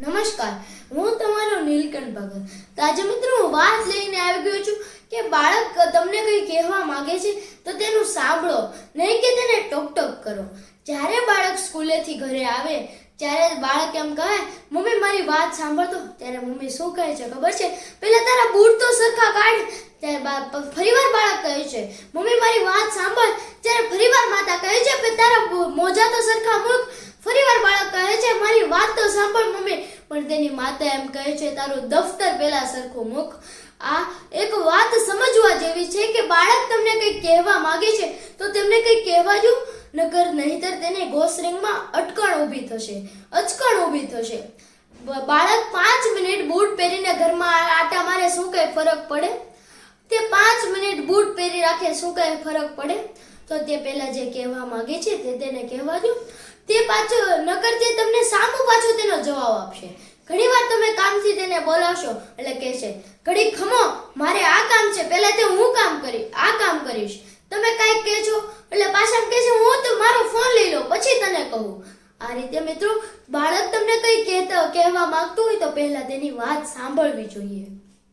નમસ્કાર, હું તમારો નીલકંઠ ભગત. તાજે મિત્રો હું વાત લઈને આવી ગયો છું કે બાળક તમને કંઈ કહેવા માગે છે તો તેનું સાંભળો, નહીં કે તેને ટોક ટોક કરો. જ્યારે બાળક સ્કૂલેથી ઘરે આવે ત્યારે બાળક એમ કહે, મમ્મી, મારી વાત સાંભળતો ત્યારે મમ્મી શું કહે છે ખબર છે? પહેલાં તારા બૂટ તો સરખા કાઢ. ત્યારે ફરીવાર બાળક કહે છે, મમ્મી, મારી વાત સાંભળ. ત્યારે ફરીવાર માતા કહે છે કે તારા મોજા તો સરખા મૂક. છે, મારી વાત તો સાંભળ મમ્મી. પણ તેની માતા એમ કહે છે, તારું દફતર પહેલા સરખું મૂક. આ એક વાત સમજવા જેવી છે કે બાળક તમને કંઈક કહેવા માંગે છે, તો તેમને કંઈક કહેવા જો નગર નહીતર તેને ગોસરિંગમાં અટકણ ઊભી થશે, અચકણ ઊભી થશે. બાળક પાંચ મિનિટ બૂટ પહેરીને ઘરમાં આટા મારે શું કંઈ ફરક પડે? તે પાંચ મિનિટ બૂટ પહેરી રાખે શું કંઈ ફરક પડે? તો તે પહેલાં જે કહેવા માગે છે તે તેને કહેવા દો તે પાછો, નકર તે તમને સામું પાછો તેનો જવાબ આપશે. ઘણીવાર તમે કામથી તેને બોલાવશો, એટલે કહેશે ઘડી ખમો, મારે આ કામ છે, પહેલા તે હું કામ કરી, આ કામ કરીશ. તમે કાંઈક કહેજો એટલે પાછા કહે છે હું તો મારો ફોન લઈ લો પછી તને કહું. આ રીતે મિત્રો, બાળક તમને કંઈ કહેતા, કહેવા માંગતું હોય તો પહેલા તેની વાત સાંભળવી જોઈએ.